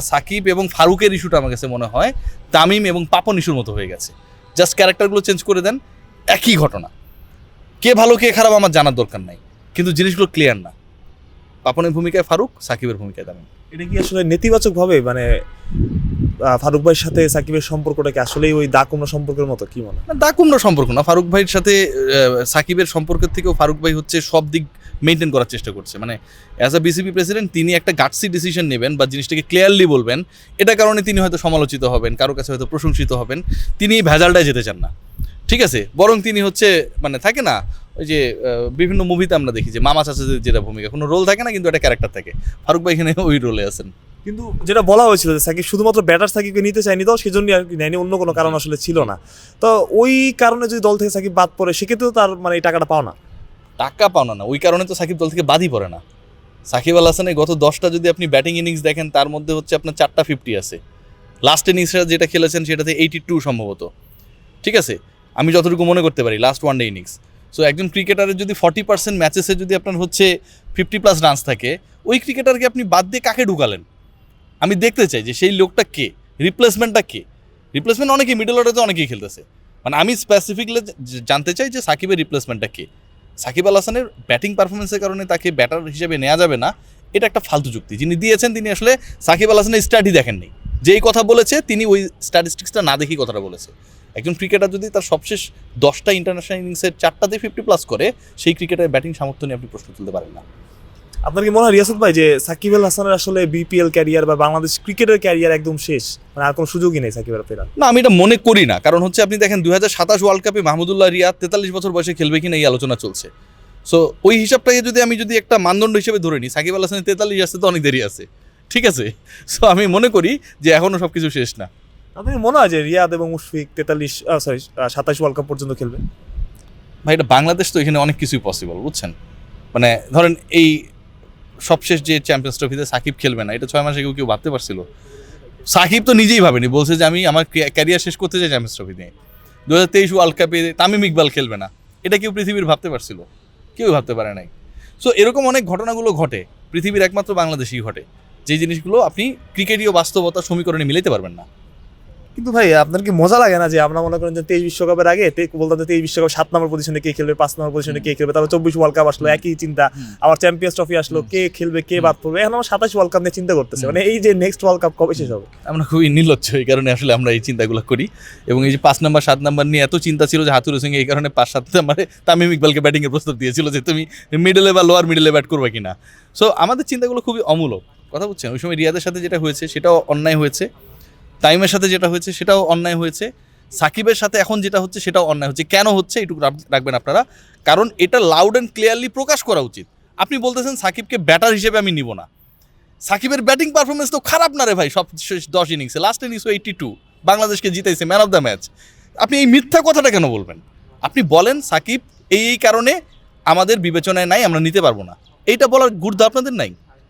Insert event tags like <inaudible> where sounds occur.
সাকিব এবং ফারুকের ইস্যুটা আমার কাছে মনে হয়, তামিম এবং পাপন ইস্যুর মতো হয়ে গেছে। জাস্ট ক্যারেক্টারগুলো চেঞ্জ করে দেন, একই ঘটনা। কে ভালো, কে খারাপ আমার জানার দরকার নাই। কিন্তু জিনিসগুলো ক্লিয়ার না। পাপনের ভূমিকায় ফারুক, সাকিবের ভূমিকায় তামিম। এটা কি আসলে নেতিবাচকভাবে মানে ফারুক ভাইয়ের সাথে সাকিবের সম্পর্কটা কি আসলেই ওই দা কুমড়া সম্পর্কের মতো, কি মনে হয়? দা কুমড়ো সম্পর্ক না, ফারুক ভাইয়ের সাথে সাকিবের সম্পর্কের থেকেও ফারুক ভাই হচ্ছে সব দিক মেনটেন করার চেষ্টা করছে। মানে অ্যাজ আ বিসিবি প্রেসিডেন্ট তিনি একটা গাটসি ডিসিশন নেবেন বা জিনিসটাকে ক্লিয়ারলি বলবেন, এটা কারণে তিনি হয়তো সমালোচিত হবেন, কারও কাছে হয়তো প্রশংসিত হবেন, তিনি এই ভেজালটায় যেতে চান না। ঠিক আছে? বরং তিনি হচ্ছে মানে থাকে না, ওই যে বিভিন্ন মুভিতে আমরা দেখি যে মামা চাচাদের যেটা ভূমিকা, কোনো রোল থাকে না, কিন্তু একটা ক্যারেক্টার থাকে। ফারুক ভাই এখানে ওই রোলে আছেন। কিন্তু যেটা বলা হয়েছিল যে সাকিব শুধুমাত্র ব্যাটার সাকিবকে নিতে চায়নি তো সেজন্যই আর কি নেয়নি, অন্য কোনো কারণ আসলে ছিল না। তো ওই কারণে যদি দল থেকে সাকিব বাদ পড়ে সেক্ষেত্রেও তার মানে এই টাকাটা পাও না। টাকা পাওনা না ওই কারণে তো সাকিব দল থেকে বাদই পড়ে না। সাকিব আল হাসানের গত দশটা যদি আপনি ব্যাটিং ইনিংস দেখেন, তার মধ্যে হচ্ছে আপনার চারটা ফিফটি আছে। লাস্ট ইনিংসটা যেটা খেলেছেন, সেটাতে এইটি টু সম্ভবত। ঠিক আছে? আমি যতটুকু মনে করতে পারি last one day innings so একজন ক্রিকেটারের যদি ফর্টি পার্সেন্ট ম্যাচেসে যদি আপনার হচ্ছে ফিফটি প্লাস রানস থাকে, ওই ক্রিকেটারকে আপনি বাদ দিয়ে কাকে ঢুকালেন? আমি দেখতে চাই যে সেই লোকটা কে? রিপ্লেসমেন্টটা কে? রিপ্লেসমেন্ট অনেকেই মিডল অর্ডারতে অনেকেই খেলতেছে। মানে আমি স্পেসিফিকলি জানতে চাই যে সাকিবের রিপ্লেসমেন্টটা কে? সাকিব আল হাসানের ব্যাটিং পারফরমেন্সের কারণে তাকে ব্যাটার হিসেবে নেওয়া যাবে না। এটা একটা ফালতু যুক্তি। যিনি দিয়েছেন, তিনি আসলে সাকিব আল হাসানের স্টাডি দেখেননি। যেই কথা বলেছে, তিনি ওই স্ট্যাটিস্টিক্সটা না দেখেই কথাটা বলেছে। একজন ক্রিকেটার যদি তার সবশেষ দশটা ইন্টারন্যাশনাল ইনিংসের চারটাতে ফিফটি প্লাস করে, সেই ক্রিকেটারের ব্যাটিং সামর্থ্য নিয়ে আপনি প্রশ্ন তুলতে পারেন না। আপনার কি মনে হয় রিয়াসত ভাই যে সাকিব আল হাসানের আসলে বিপিএল ক্যারিয়ার বা বাংলাদেশ ক্রিকেটের ক্যারিয়ার একদম শেষ? মানে আর কোনো সুযোগই নেই সাকিবের ফেরার। না আমি এটা মনে করি না। কারণ হচ্ছে আপনি দেখেন দুই হাজার সাতাশ ওয়ার্ল্ড কাপে মাহমুদুল্লাহ রিয়াদ তেতাল্লিশ বছর বয়সে খেলবে কিনা এই আলোচনা চলছে। সো ওই হিসাবটাকে যদি আমি যদি একটা মানদণ্ড হিসেবে ধরে নিই সাকিব আল হাসানের তেতাল্লিশ আসতে তো অনেক দেরি আছে। ঠিক আছে? <laughs> সো আমি মনে করি যে এখনও সব কিছু শেষ না। আপনার কি মনে হয় যে রিয়াদ এবং মুশফিক তেতাল্লিশ সরি সাতাশ ওয়ার্ল্ড কাপ পর্যন্ত খেলবে? ভাই এটা বাংলাদেশ তো এখানে অনেক কিছুই পসিবল বুঝছেন? মানে ধরেন এই সবশেষ যে চ্যাম্পিয়ন্স ট্রফিতে সাকিব খেলবে না, এটা ছয় মাস আগেও কেউ ভাবতে পারছিল। সাকিব তো নিজেই ভাবেনি, বলছে যে আমি আমার ক্যারিয়ার শেষ করতে চাই চ্যাম্পিয়ন্স ট্রফি নিয়ে দু হাজার তেইশ ওয়ার্ল্ড কাপে তামিম ইকবাল খেলবে না, এটা কেউ পৃথিবীর ভাবতে পারছিল, কেউ ভাবতে পারে নাই। সো এরকম অনেক ঘটনাগুলো ঘটে, পৃথিবীর একমাত্র বাংলাদেশেই ঘটে, যে জিনিসগুলো আপনি ক্রিকেটীয় বাস্তবতা সমীকরণে মিলাতে পারবেন না। কিন্তু ভাই আপনার কি মজা লাগে না যে আমরা মনে করেন যে তেইশ বিশ্বকাপের আগে বলতাম যে তেইশ বিশ্বকাপ সাত নম্বর পজিশনে কে খেলবে পাঁচ নম্বর পজিশনে কে খেলবে তারপর চব্বিশ ওয়ার্ল্ড কাপ আসলো একই চিন্তা। আবার চ্যাম্পিয়ন্স ট্রফি আসলো কে খেলবে কে বাদ পড়বে এখন আমরা সাতাশ ওয়ার্ল্ড কাপ নিয়ে চিন্তা করতেছে। মানে এই যে নেক্সট ওয়ার্ল্ড কাপ কবে শেষ হবে? আমরা খুবই নির্লজ্জ এই কারণে আসলে আমরা এই চিন্তাগুলো করি। এবং এই যে পাঁচ নাম্বার সাত নাম্বার নিয়ে এত চিন্তা ছিল যে হাতুর সিং এই কারণে পাঁচ সাত নাম্বারে তামিম ইকবালকে ব্যাটিংয়ের প্রস্তাব দিয়েছিল যে তুমি মিডলে বা লোয়ার মিডলে ব্যাট করবে কিনা। সো আমাদের চিন্তাগুলো খুবই অমূলক। কথা বুঝছেন? ওই সময় রিয়াদের সাথে যেটা হয়েছে সেটাও অন্যায় হয়েছে। তাইমের সাথে যেটা হয়েছে সেটাও অন্যায় হয়েছে। সাকিবের সাথে এখন যেটা হচ্ছে সেটাও অন্যায় হচ্ছে। কেন হচ্ছে এটুকু রাখবেন আপনারা? কারণ এটা লাউড অ্যান্ড ক্লিয়ারলি প্রকাশ করা উচিত। আপনি বলতেছেন সাকিবকে ব্যাটার হিসেবে আমি নিব না। সাকিবের ব্যাটিং পারফরমেন্স তো খারাপ না রে ভাই, সব শেষ দশ ইনিংসে লাস্ট ইনিংস এইটি টু বাংলাদেশকে জিতাইছে ম্যান অফ দ্য ম্যাচ আপনি এই মিথ্যা কথাটা কেন বলবেন? আপনি বলেন, সাকিব, এই এই কারণে আমাদের বিবেচনায় নাই, আমরা নিতে পারব না। এইটা বলার গুরুত্ব আপনাদের নাই?